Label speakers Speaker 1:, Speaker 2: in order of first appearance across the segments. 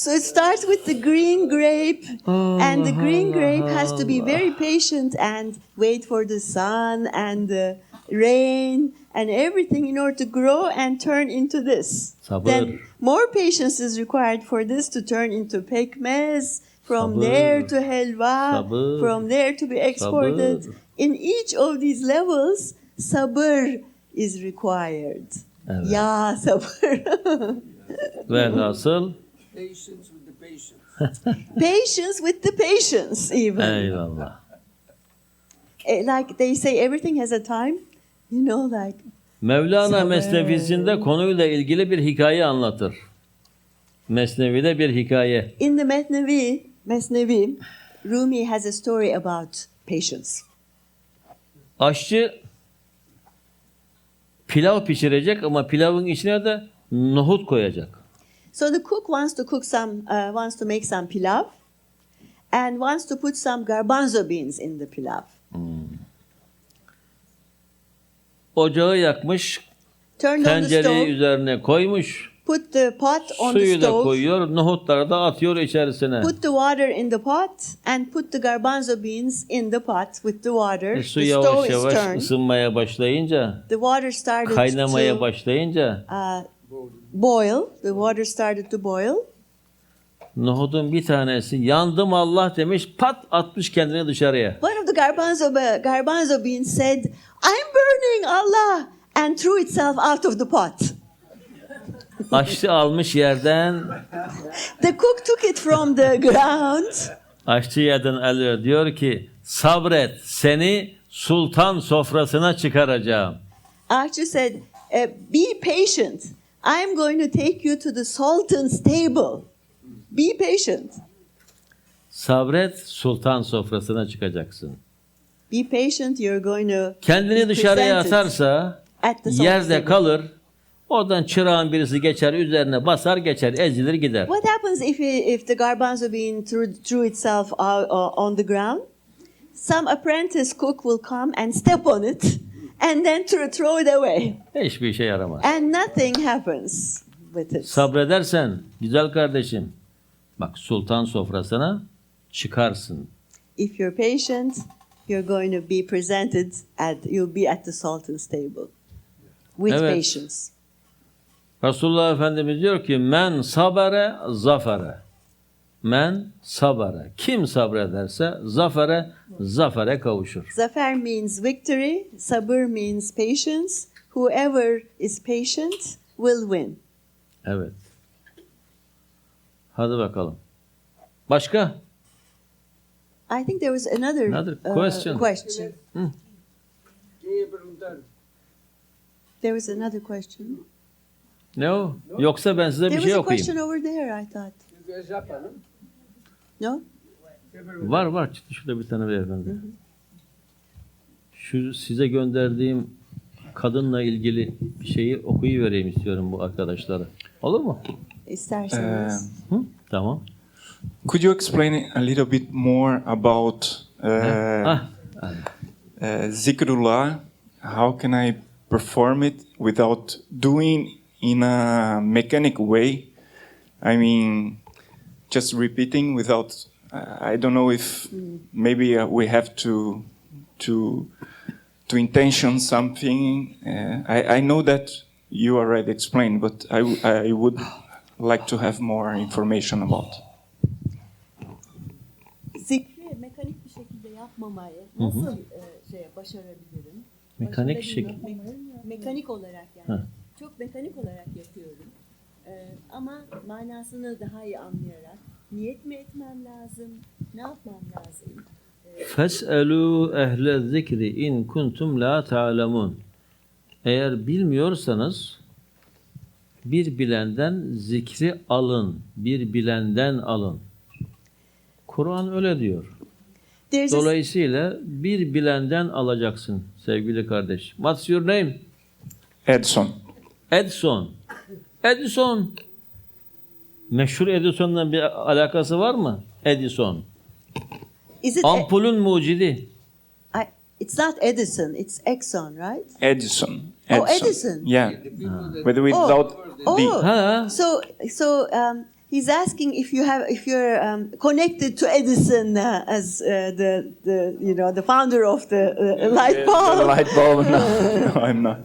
Speaker 1: So it starts with the green grape, oh, and the green uh-huh, grape has to be
Speaker 2: uh-huh.
Speaker 1: very patient and wait for the sun and the rain and everything in order to grow and turn into this.
Speaker 2: Sabır.
Speaker 1: Then more patience is required for this to turn into pekmez, from
Speaker 2: Sabır.
Speaker 1: there to helva,
Speaker 2: Sabır.
Speaker 1: from there to be exported. In each of these levels, sabır is required.
Speaker 2: Evet.
Speaker 1: Ya sabır.
Speaker 2: Velhasıl
Speaker 3: Patience with the patient.
Speaker 1: patience with the patience even.
Speaker 2: eyvallah.
Speaker 1: Eh, Like they say everything has a time. You know like
Speaker 2: Mevlana. Mesnevisinde konuyla ilgili bir hikaye anlatır. Mesnevi'de bir hikaye.
Speaker 1: in the Mesnevi, Mesnevi, Rumi has a story about patience.
Speaker 2: Aşçı pilav pişirecek ama pilavın içine de nohut koyacak.
Speaker 1: So the cook wants to cook some, uh, wants to make some pilav, and wants to put some garbanzo beans in the pilav.
Speaker 2: Ocağı yakmış,
Speaker 1: Turned on the
Speaker 2: tencereyi
Speaker 1: stove,
Speaker 2: üzerine koymuş,
Speaker 1: put the pot on the
Speaker 2: suyu da
Speaker 1: stove,
Speaker 2: koyuyor, nohutları da atıyor içerisine.
Speaker 1: put the water in the pot, and put the garbanzo beans in the pot with the water.
Speaker 2: E, su
Speaker 1: the
Speaker 2: yavaş
Speaker 1: stove is
Speaker 2: yavaş
Speaker 1: turned.
Speaker 2: ısınmaya başlayınca,
Speaker 1: The water started
Speaker 2: kaynamaya
Speaker 1: to
Speaker 2: başlayınca
Speaker 1: uh, boil. The water started to boil.
Speaker 2: nohutun bir tanesi yandım Allah demiş, pat atmış kendini dışarıya.
Speaker 1: One of the garbanzo, garbanzo beans said, I'm burning Allah, and threw itself out of the pot.
Speaker 2: Aşçı almış yerden,
Speaker 1: The cook took it from the ground.
Speaker 2: aşçı yerden alıyor. Diyor ki sabret seni sultan sofrasına çıkaracağım.
Speaker 1: Archer said, uh, Be patient. I'm going to take you to the sultan's table. Be patient.
Speaker 2: Sabret sultan sofrasına çıkacaksın.
Speaker 1: Be patient. You're going to
Speaker 2: Kendini dışarıya atarsa yerde kalır. Oradan çırağın birisi geçer üzerine basar geçer ezilir gider.
Speaker 1: What happens if, if the garbanzo bean threw, itself uh, on the ground? Some apprentice cook will come and step on it and then throw, throw it away.
Speaker 2: Hiçbir işe yaramaz.
Speaker 1: And nothing happens with it.
Speaker 2: Sabredersen güzel kardeşim bak sultan sofrasına çıkarsın.
Speaker 1: If you're patient, you're going to be presented at, you'll be at the sultan's table with
Speaker 2: Evet.
Speaker 1: patience.
Speaker 2: Resulullah Efendimiz diyor ki men sabere zafere. Men sabere. Kim sabrederse zafere zafere kavuşur.
Speaker 1: Zafer means victory, sabr means patience. Whoever is patient will win.
Speaker 2: Evet. Hadi bakalım. Başka?
Speaker 1: I think there was another,
Speaker 2: Another
Speaker 1: uh,
Speaker 2: question.
Speaker 1: question.
Speaker 3: ¿Qué iba a preguntar?
Speaker 1: There was another question.
Speaker 2: Ne o? Yoksa ben size bir
Speaker 1: There
Speaker 2: şey
Speaker 1: was a
Speaker 2: okuyayım.
Speaker 1: question over there, I thought.
Speaker 3: Preguntar?
Speaker 2: Var var. Çıktı şurada bir tane beyefendi. Şu size gönderdiğim kadınla ilgili bir şeyi okuyuvereyim istiyorum bu arkadaşlara. Olur mu?
Speaker 1: İsterseniz.
Speaker 2: Hı? Tamam.
Speaker 4: Could you explain a little bit more about uh,
Speaker 2: Ah,
Speaker 4: uh, zikrullah? How can I perform it without doing in a mechanic way? I mean, just repeating without. I I don't know if maybe uh, we have to to to intention something. Uh, I I know that you already explained, but I w- I would like to have more information about.
Speaker 1: Zikri mekanik bir şekilde yapmamayı nasıl e, şey başarabilirim?
Speaker 2: Mekanik
Speaker 1: Başarabilirim.
Speaker 2: şekil-
Speaker 1: Me- mekanik olarak yani.
Speaker 2: Ha.
Speaker 1: Çok mekanik olarak yapıyorum. E, ama manasını daha iyi anlayarak niyet mi etmem lazım? Ne yapmam lazım?
Speaker 2: Fes'elu ehle zikri in kuntum la ta'lemun. Eğer bilmiyorsanız bir bilenden zikri alın. Bir bilenden alın. Kur'an öyle diyor.
Speaker 1: There's a,
Speaker 2: Dolayısıyla bir bilenden alacaksın sevgili kardeş. What's your name?
Speaker 4: Edson.
Speaker 2: Edison. Edison. Meşhur Edison'la bir alakası var mı? Edison.
Speaker 1: is it?
Speaker 2: Ampulün mucidi.
Speaker 1: I, it's not Edison. It's Exxon, right?
Speaker 4: Edison.
Speaker 1: Oh, Edison.
Speaker 4: Yeah,
Speaker 3: The that
Speaker 4: but without
Speaker 1: Oh.
Speaker 4: the.
Speaker 1: Oh.
Speaker 2: Ha?
Speaker 1: So, so um, He's asking if you have if you're um, connected to Edison uh, as uh, the the you know the founder of the uh, light bulb.
Speaker 4: light bulb. No, no, I'm not.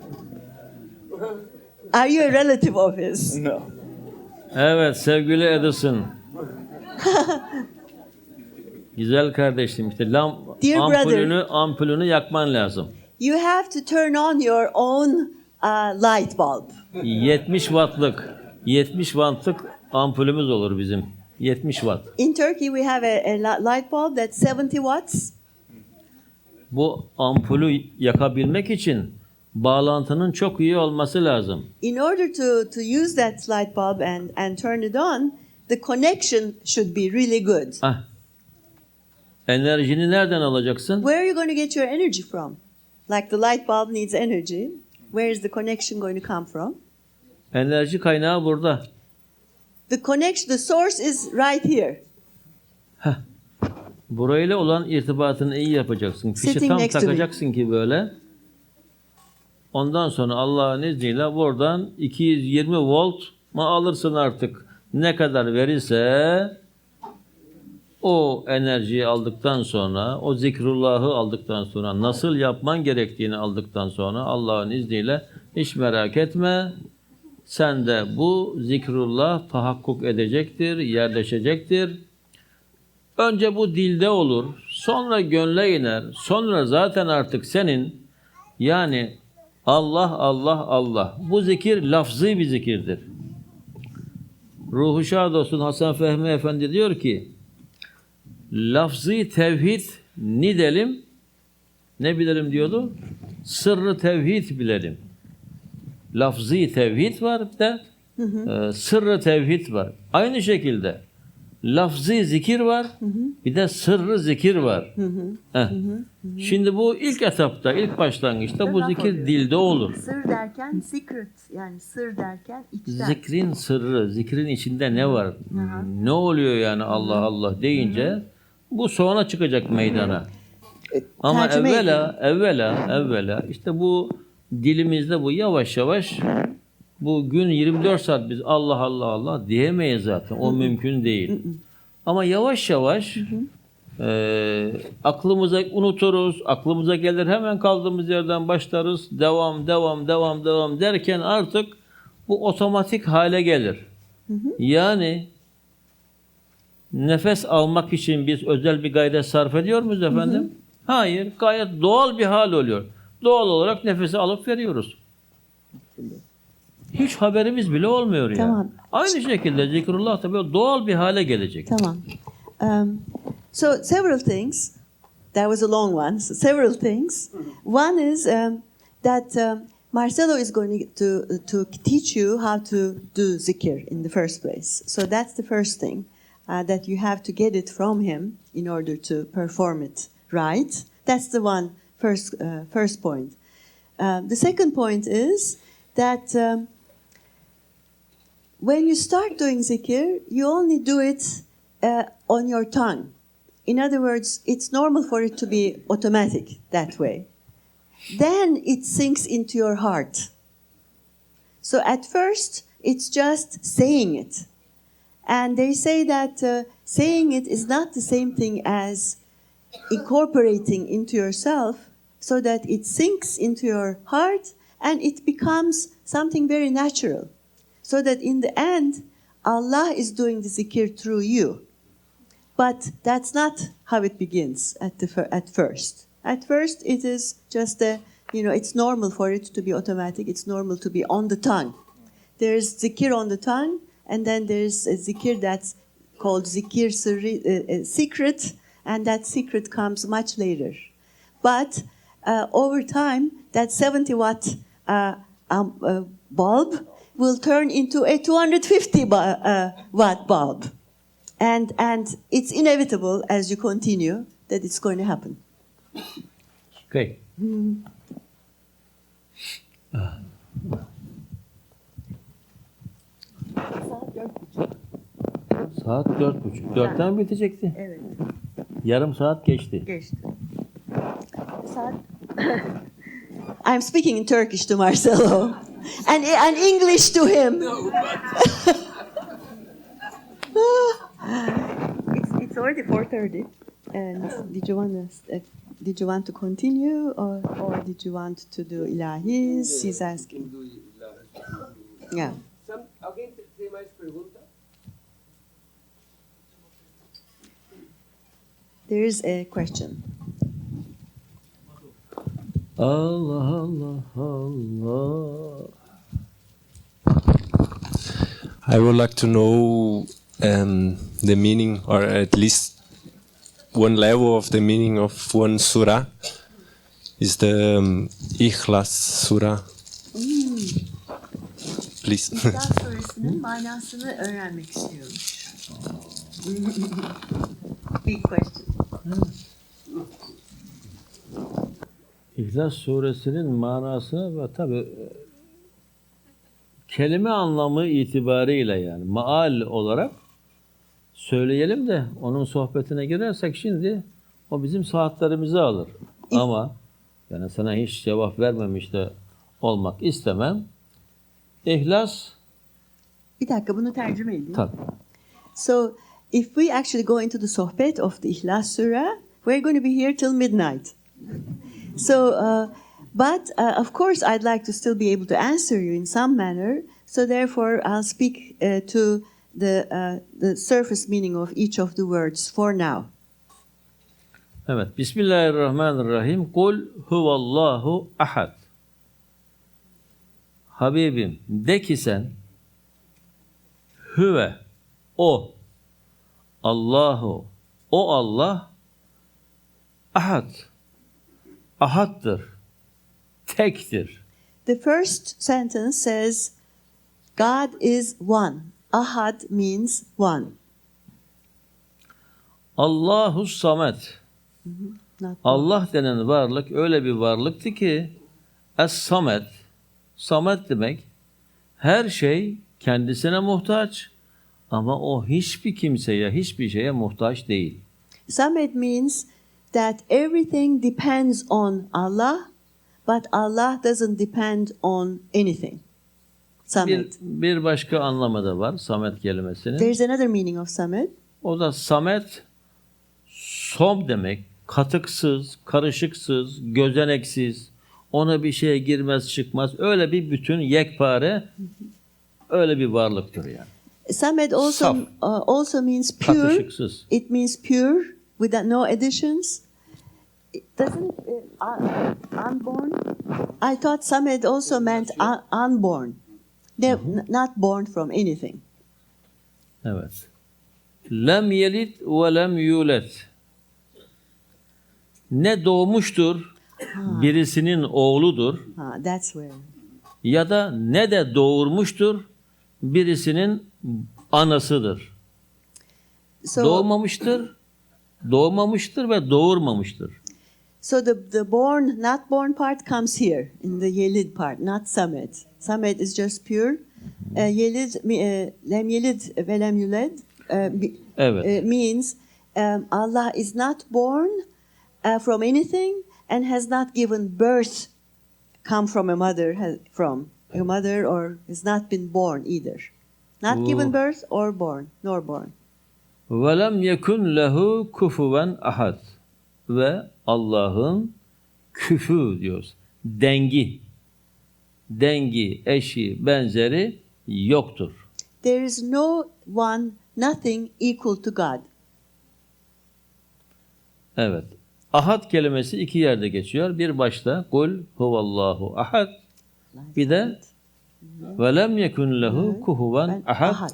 Speaker 1: Are you a relative of his?
Speaker 4: No.
Speaker 2: Evet sevgili Edison. Güzel kardeşim işte lam,
Speaker 1: Dear
Speaker 2: ampulünü, ampulünü yakman lazım.
Speaker 1: You have to turn on your own uh, light bulb.
Speaker 2: 70 wattlık 70 wattlık ampulümüz olur bizim. 70 watt.
Speaker 1: In Turkey, we have a, a li- light bulb that's 70 watts.
Speaker 2: Bu ampulü yakabilmek için bağlantının çok iyi olması lazım.
Speaker 1: In order to, to use that light bulb and, and turn it on, the connection should be really good.
Speaker 2: Ah. Enerjini nereden alacaksın?
Speaker 1: Where are you going to get your energy from? Like the light bulb needs energy. Where is the connection going to come from?
Speaker 2: Enerji kaynağı burada.
Speaker 1: The connection, the source is right here.
Speaker 2: Burayla olan irtibatını iyi yapacaksın. Fişi
Speaker 1: Sitting
Speaker 2: tam takacaksın ki böyle. Ondan sonra Allah'ın izniyle buradan 220 volt mu alırsın artık. Ne kadar verirse o enerjiyi aldıktan sonra, o zikrullahı aldıktan sonra, nasıl yapman gerektiğini aldıktan sonra Allah'ın izniyle hiç merak etme. Sen de bu zikrullah tahakkuk edecektir, yerleşecektir. Önce bu dilde olur, sonra gönle iner, sonra zaten artık senin yani Allah Allah Allah. Bu zikir lafzı bir zikirdir. Ruhu şad olsun Hasan Fehmi Efendi diyor ki lafzı tevhid ni delim ne bilelim diyordu? Sırrı tevhid bilelim. Lafzı tevhid var bir de e, sırrı tevhid var. Aynı şekilde lafzı zikir var bir de sırrı zikir var. Heh. Şimdi bu ilk etapta, ilk başlangıçta bu zikir dilde olur.
Speaker 1: Sır derken secret yani sır derken içten.
Speaker 2: Zikrin sırrı, zikrin içinde ne var? Ne oluyor yani Allah Allah deyince bu sonra çıkacak meydana. Ama
Speaker 1: Tercüme
Speaker 2: evvela, evvela, evvela işte bu dilimizde bu yavaş yavaş bu gün 24 saat biz Allah Allah Allah diyemeyiz zaten. O mümkün değil. Ama yavaş yavaş e, aklımıza unuturuz, aklımıza gelir hemen kaldığımız yerden başlarız. Devam, devam, devam, devam derken artık bu otomatik hale gelir. Yani nefes almak için biz özel bir gayret sarf ediyor muyuz efendim? Hayır, gayet doğal bir hal oluyor. Doğal olarak nefesi alıp veriyoruz. Hiç haberimiz bile olmuyor yani.
Speaker 1: Tamam.
Speaker 2: Aynı şekilde zikrullah da böyle doğal bir hale gelecek.
Speaker 1: Tamam. Um, so several things. That was a long one. So several things. One is um, that um, Marcelo is going to to teach you how to do zikir in the first place. So that's the first thing uh, that you have to get it from him in order to perform it right. That's the one first uh, first point. Uh, the second point is that. Um, when you start doing zikir, you only do it uh, on your tongue. In other words, it's normal for it to be automatic that way. Then it sinks into your heart. So at first, it's just saying it. And they say that uh, saying it is not the same thing as incorporating into yourself so that it sinks into your heart and it becomes something very natural so that in the end, Allah is doing the zikir through you. But that's not how it begins at the at first. At first, it is just a you know it's normal for it to be automatic. It's normal to be on the tongue. There's zikir on the tongue, and then there's a zikir that's called sirri, uh, uh, secret, and that secret comes much later. But uh, over time, that 70 watt uh, um, uh, bulb will turn into a 250 bu- uh, watt bulb. And, and it's inevitable as you continue that it's going to happen.
Speaker 2: Okay. Saat dört buçuk. Dörtten bitecekti.
Speaker 1: Evet,
Speaker 2: Yarım saat geçti.
Speaker 1: geçti. I'm speaking in Turkish to Marcelo and, and English to him. It's already 4:30. And did you want to uh, did you want to continue or or did you want to do ilahis? He's asking. Yeah.
Speaker 3: Sam, alguém tem mais pergunta?
Speaker 1: There is a question.
Speaker 2: Allah Allah Allah.
Speaker 5: I would like to know um, the meaning, or at least one level of the meaning of one surah. Is the um, Ikhlas surah? Please.
Speaker 1: İhlas suresinin manasını öğrenmek istiyormuş. Big question.
Speaker 2: İhlas suresinin manası ve tabi kelime anlamı itibariyle yani maal olarak söyleyelim de onun sohbetine girersek şimdi o bizim saatlerimizi alır. Ama yani sana hiç cevap vermemiş de olmak istemem. İhlas
Speaker 1: Bir dakika bunu tercüme edeyim.
Speaker 2: tabi.
Speaker 1: So, if we actually go into the sohbet of the Ikhlas Surah, we're going to be here till midnight. So, uh, but uh, of course, I'd like to still be able to answer you in some manner. So, therefore, I'll speak uh, to the uh, the surface meaning of each of the words for now.
Speaker 2: Evet. Bismillahirrahmanirrahim. Kul huvallahu ahad. Habibim de ki sen Hüve o Allahu o Allah ahad ahattır tektir.
Speaker 1: The first sentence says, "God is one." Ahad means one.
Speaker 2: Allahu samet.
Speaker 1: Not
Speaker 2: Allah denen varlık öyle bir varlıktı ki Es-Samet Samet demek her şey kendisine muhtaç ama o hiçbir kimseye, hiçbir şeye muhtaç değil.
Speaker 1: Samet means that everything depends on Allah, but Allah doesn't depend on anything.
Speaker 2: Bir,
Speaker 1: Samet.
Speaker 2: bir başka anlamı da var Samet kelimesinin.
Speaker 1: There's another meaning of Samet.
Speaker 2: O da Samet som demek. Katıksız, karışıksız, gözeneksiz, ona bir şey girmez çıkmaz. Öyle bir bütün yekpare öyle bir varlıktır yani.
Speaker 1: Samet also
Speaker 2: Saf.
Speaker 1: uh, also means pure.
Speaker 2: Katışıksız.
Speaker 1: It means pure without no additions. Doesn't it, uh, un- unborn? I thought Samet also meant un- unborn. They're n- not born from anything.
Speaker 2: Evet. Lem yelid ve lem yulet. Ne doğmuştur, birisinin oğludur
Speaker 1: Ah, that's where.
Speaker 2: ya da ne de doğurmuştur, birisinin anasıdır.
Speaker 1: So,
Speaker 2: Doğmamıştır, doğmamıştır ve doğurmamıştır.
Speaker 1: So the, the born, not born part comes here in the Yelid part, not Samet. Samet is just pure. Uh, yelid, uh, lem yelid ve lem yuled uh,
Speaker 2: Evet.
Speaker 1: uh, means um, Allah is not born uh, from anything and has not given birth, come from a mother, from a mother, or has not been born either. Not given
Speaker 2: Oh.
Speaker 1: birth or born, nor born.
Speaker 2: Lem yekun lehu kufuven ahad. Ve Allah'ın küfü diyoruz. Dengi, dengi, eşi, benzeri yoktur.
Speaker 1: There is no one, nothing equal to God.
Speaker 2: Evet. Ahad kelimesi iki yerde geçiyor. Bir başta kul huvallahu ahad. Bir de ve lem yekun lehu kuhuven. Ahad.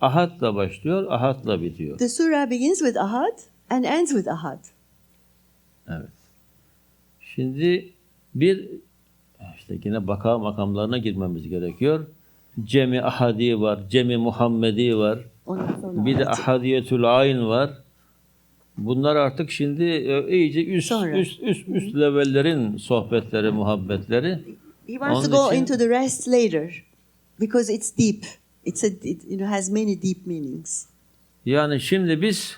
Speaker 2: Ahadla başlıyor, ahadla bitiyor.
Speaker 1: The surah begins with Ahad and ends with Ahad.
Speaker 2: Evet. Şimdi bir işte yine baka makamlarına girmemiz gerekiyor. Cemi ahadi var, cemi Muhammedi var. Bir de
Speaker 1: Ahad.
Speaker 2: ahadiyetül ayn var. Bunlar artık şimdi e, iyice üst
Speaker 1: Sonra.
Speaker 2: üst üst üst levellerin sohbetleri, muhabbetleri.
Speaker 1: He wants to
Speaker 2: Onun
Speaker 1: go
Speaker 2: için-
Speaker 1: into the rest later because it's deep. It's a, it you know, has many deep meanings.
Speaker 2: Yani şimdi biz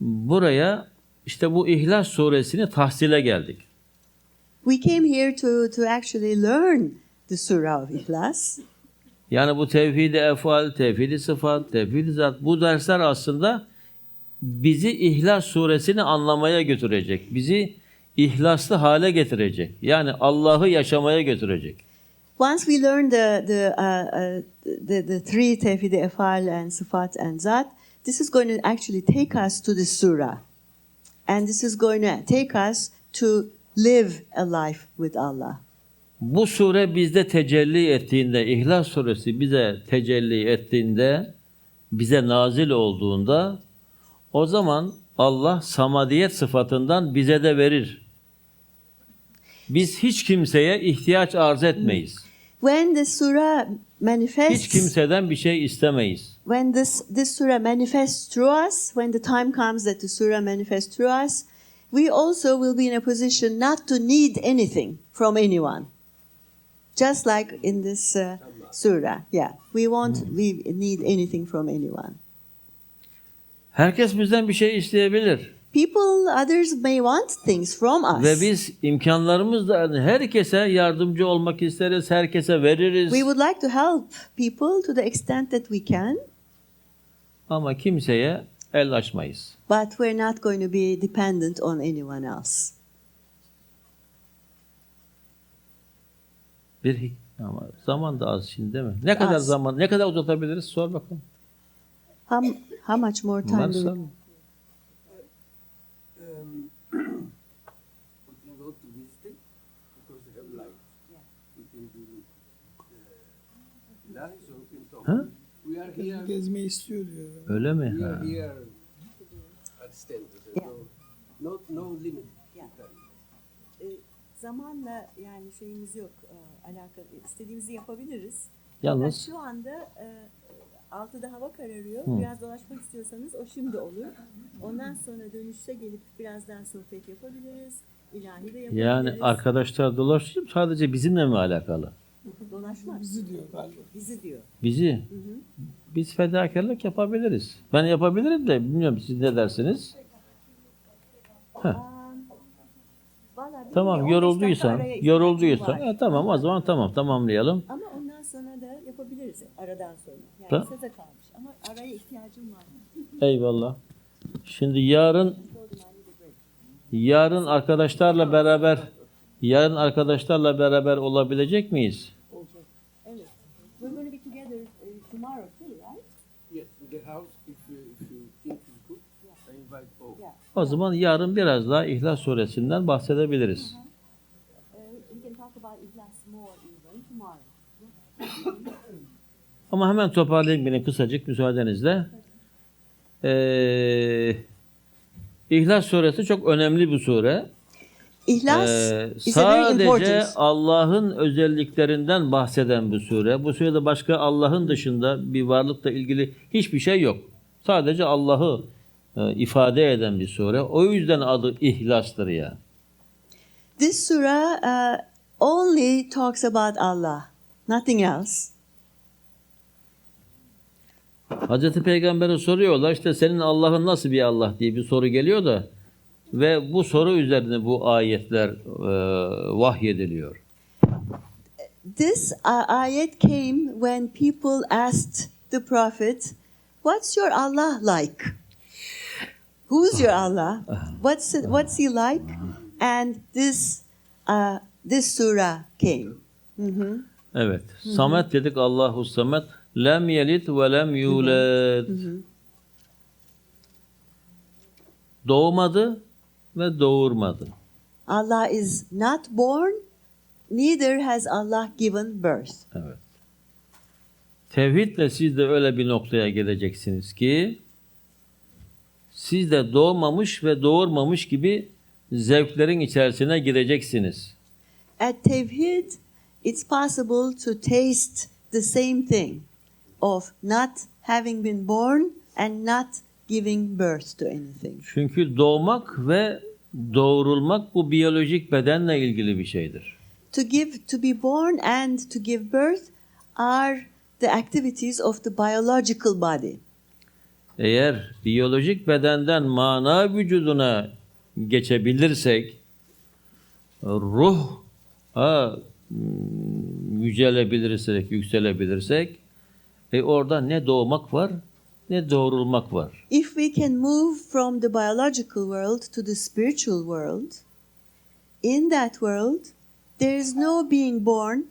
Speaker 2: buraya işte bu İhlas suresini tahsile geldik.
Speaker 1: We came here to, to actually learn the surah of Ikhlas.
Speaker 2: Yani bu tevhid-i efal, tevhid-i sıfat, tevhid-i zat bu dersler aslında bizi İhlas suresini anlamaya götürecek. Bizi ihlaslı hale getirecek. Yani Allah'ı yaşamaya götürecek.
Speaker 1: Once we learn the the uh, uh, the, the three tevhid efal and sifat and zat, this is going to actually take us to the surah, and this is going to take us to live a life with Allah.
Speaker 2: Bu sure bizde tecelli ettiğinde, İhlas suresi bize tecelli ettiğinde, bize nazil olduğunda, o zaman Allah samadiyet sıfatından bize de verir. Biz hiç kimseye ihtiyaç arz etmeyiz.
Speaker 1: When the surah manifests,
Speaker 2: Hiç kimseden bir şey istemeyiz.
Speaker 1: When this this surah manifests through us, when the time comes that the surah manifests through us, we also will be in a position not to need anything from anyone. Just like in this uh, surah, yeah, we won't we need anything from anyone.
Speaker 2: Herkes bizden bir şey isteyebilir.
Speaker 1: People, others may want things from us.
Speaker 2: Ve biz imkanlarımızla herkese yardımcı olmak isteriz, herkese veririz.
Speaker 1: we would like to help people to the extent that we can,
Speaker 2: Ama kimseye el açmayız.
Speaker 1: but we're not going to be dependent on anyone else.
Speaker 2: Bir ama zaman da az şimdi değil mi? Ne kadar
Speaker 1: Az.
Speaker 2: zaman, ne kadar uzatabiliriz? Sor bakalım.
Speaker 1: How, how much more time do we
Speaker 3: Um, we can go to visiting because they have lights. We can do uh, lights or we can talk.
Speaker 2: Huh?
Speaker 6: Gezmeyi istiyor diyor.
Speaker 2: öyle mi?
Speaker 3: We
Speaker 2: Ha.
Speaker 3: are here at stand. There's no, no, no limit.
Speaker 1: Yeah. E, zamanla yani şeyimiz yok e, alakalı istediğimizi yapabiliriz.
Speaker 2: Yalnız
Speaker 1: Fakat şu anda e, altıda hava kararıyor.
Speaker 2: Hı.
Speaker 1: Biraz dolaşmak istiyorsanız o şimdi olur. Ondan sonra dönüşte gelip birazdan sohbet yapabiliriz. İlahi de yapabiliriz.
Speaker 2: yani arkadaşlar dolaşıyor sadece bizimle mi alakalı?
Speaker 1: dolaşmak
Speaker 6: Bizi diyor galiba.
Speaker 1: bizi diyor.
Speaker 2: Bizi. Biz fedakarlık yapabiliriz. Ben yapabilirim de bilmiyorum siz ne dersiniz?
Speaker 1: Vallahi
Speaker 2: Tamam
Speaker 1: bilmiyorum, 15 dakika
Speaker 2: yorulduysan,
Speaker 1: araya ihtiyacım
Speaker 2: yorulduysan
Speaker 1: var.
Speaker 2: e, tamam o zaman tamam tamamlayalım.
Speaker 1: Ama ondan sonra da yapabiliriz aradan sonra. Yani
Speaker 2: Ta-
Speaker 1: size kalmış. Ama araya ihtiyacım var.
Speaker 2: Eyvallah. Şimdi yarın yarın arkadaşlarla beraber yarın arkadaşlarla beraber olabilecek miyiz?
Speaker 1: Olacak. Evet. We're going to be together uh, tomorrow too, right?
Speaker 3: Yes, in the house. If you, if you think it's good, I invite all.
Speaker 1: Yeah.
Speaker 2: O zaman yarın biraz daha İhlas suresinden bahsedebiliriz.
Speaker 1: Tomorrow.
Speaker 2: Ama hemen toparlayayım beni kısacık müsaadenizle. Ee, İhlas suresi çok önemli bir sure.
Speaker 1: İhlas
Speaker 2: Ee, sadece. Allah'ın özelliklerinden bahseden bir sure. Bu surede başka Allah'ın dışında bir varlıkla ilgili hiçbir şey yok. Sadece Allah'ı ifade eden bir sure. O yüzden adı İhlas'tır ya.
Speaker 1: This surah uh, only talks about Allah, nothing else.
Speaker 2: Hazreti Peygamber'e soruyorlar işte senin Allah'ın nasıl bir Allah diye bir soru geliyor da ve bu soru üzerine bu ayetler e, vahyediliyor.
Speaker 1: This uh, ayat came when people asked the prophet, "What's your Allah like? Who's your Allah? What's it, what's he like?" And this uh, this surah came. Mhm.
Speaker 2: Evet. Samet dedik Allahu Samet. Lem yelit ve lem yulad. Doğmadı ve doğurmadı.
Speaker 1: Allah is not born, neither has Allah given birth.
Speaker 2: Evet. Tevhidle siz de öyle bir noktaya geleceksiniz ki siz de doğmamış ve doğurmamış gibi zevklerin içerisine gireceksiniz.
Speaker 1: At Tevhid, it's possible to taste the same thing of not having been born and not giving birth to anything.
Speaker 2: Çünkü doğmak ve doğurulmak bu biyolojik bedenle ilgili bir şeydir.
Speaker 1: To give, to be born and to give birth are the activities of the biological body.
Speaker 2: Eğer biyolojik bedenden mana vücuduna geçebilirsek, ruh ha, yücelebilirsek, yükselebilirsek, e orada ne doğmak var ne doğrulmak var.
Speaker 1: If we can move from the biological world to the spiritual world, in that world, there is no being born,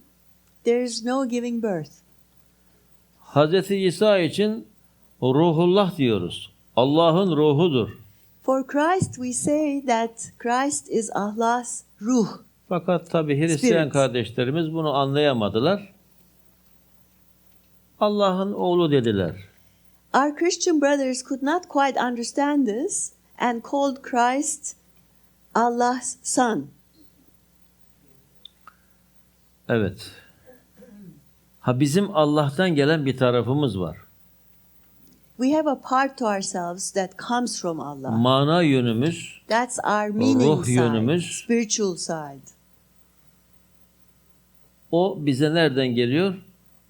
Speaker 1: there is no giving birth.
Speaker 2: Hz. İsa için ruhullah diyoruz. Allah'ın ruhudur.
Speaker 1: For Christ, we say that Christ is Allah's ruh.
Speaker 2: Fakat tabi Hristiyan
Speaker 1: Spirit.
Speaker 2: kardeşlerimiz bunu anlayamadılar. Allah'ın oğlu dediler.
Speaker 1: Our Christian brothers could not quite understand this and called Christ Allah's son.
Speaker 2: Evet. Ha bizim Allah'tan gelen bir tarafımız var.
Speaker 1: We have a part to ourselves that comes from Allah.
Speaker 2: Mana yönümüz
Speaker 1: That's our meaning
Speaker 2: Ruh
Speaker 1: side,
Speaker 2: yönümüz.
Speaker 1: spiritual side.
Speaker 2: o bize nereden geliyor?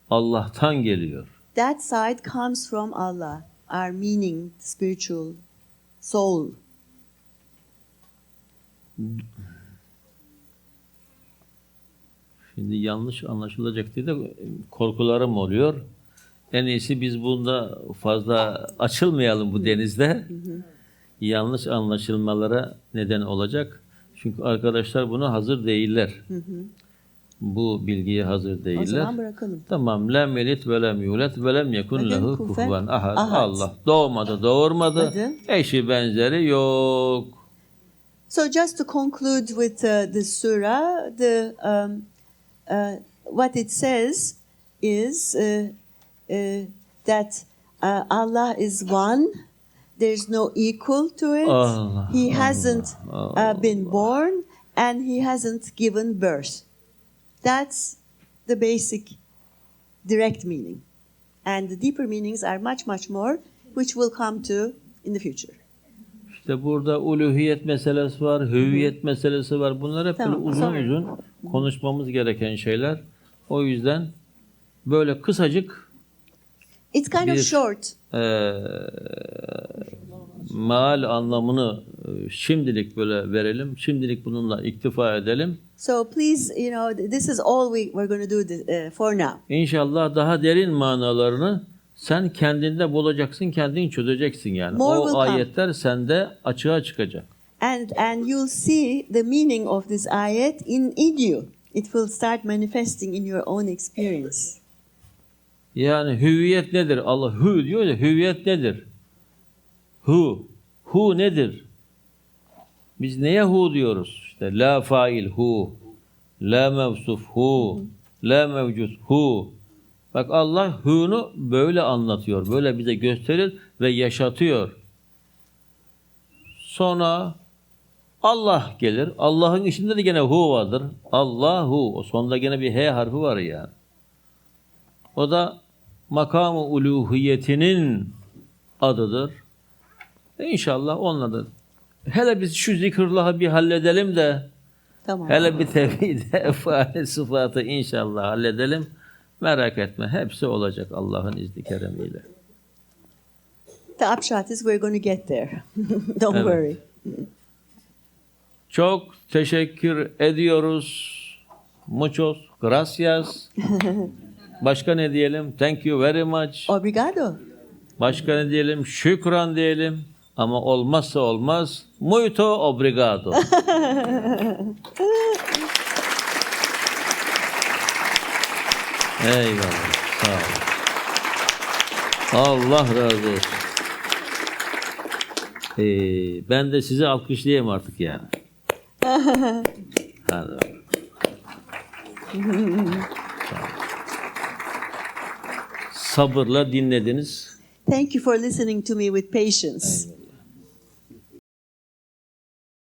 Speaker 2: Allah'tan geliyor.
Speaker 1: That side comes from Allah, our meaning, spiritual soul.
Speaker 2: Şimdi yanlış anlaşılacak diye de korkularım oluyor. En iyisi biz bunda fazla açılmayalım bu denizde. Yanlış anlaşılmalara neden olacak. Çünkü arkadaşlar buna hazır değiller. Bu bilgiye hazır
Speaker 1: O
Speaker 2: değiller.
Speaker 1: zaman bırakalım.
Speaker 2: Tamam. Lem yelit ve lem yulet ve lem yekun lehu kufuven ahad. Allah doğmadı, doğurmadı. Eşi benzeri yok.
Speaker 1: So just to conclude with uh, the surah, the um, uh, what it says is uh, uh, that uh, Allah is one. There's no equal to it.
Speaker 2: Allah,
Speaker 1: he hasn't
Speaker 2: Allah,
Speaker 1: uh, been born, and he hasn't given birth. That's the basic, direct meaning, and the deeper meanings are much, much more, which we'll come to in the future.
Speaker 2: İşte burada uluhiyet meselesi var, hüviyet meselesi var. Bunlar hep
Speaker 1: Tamam,
Speaker 2: böyle uzun
Speaker 1: sonra.
Speaker 2: uzun konuşmamız gereken şeyler. O yüzden böyle kısacık
Speaker 1: It's kind of short.
Speaker 2: eee maal anlamını e, şimdilik böyle verelim. Şimdilik bununla iktifa edelim.
Speaker 1: So please, you know, this is all we, we're going to do th- uh, for now.
Speaker 2: İnşallah daha derin manalarını sen kendinde bulacaksın, kendin çözeceksin yani.
Speaker 1: More
Speaker 2: o
Speaker 1: come.
Speaker 2: ayetler sende açığa çıkacak.
Speaker 1: And and you'll see the meaning of this ayat in, in you. It will start manifesting in your own experience.
Speaker 2: Yani hüviyet nedir? Allah hü diyor ya hüviyet nedir? Hu. Hu nedir? Biz neye hu diyoruz? İşte la fail hu. La mevsuf hu. La mevcut hu. Bak Allah hu'nu böyle anlatıyor. Böyle bize gösterir ve yaşatıyor. Sonra Allah gelir. Allah'ın içinde de gene hu vardır. Allahu. O sonunda gene bir he harfi var yani. O da makamı uluhiyetinin adıdır. İnşallah onunla da hele biz şu zikrulahı bir halledelim de
Speaker 1: Tamam.
Speaker 2: hele bir tevhid efali sıfatı inşallah halledelim. Merak etme hepsi olacak Allah'ın izni keremiyle.
Speaker 1: The upshot is we're going to get there. Don't
Speaker 2: Evet.
Speaker 1: worry.
Speaker 2: Çok teşekkür ediyoruz. Muchos gracias. Başka ne diyelim? Thank you very much.
Speaker 1: Obrigado.
Speaker 2: Başka ne diyelim? Şükran diyelim. Ama olmazsa olmaz. Muito obrigado. Eyvallah. Sağ ol. Allah razı olsun. Ee, ben de sizi alkışlayayım artık yani. Hadi. Sabırla dinlediniz.
Speaker 1: Thank you for listening to me with patience.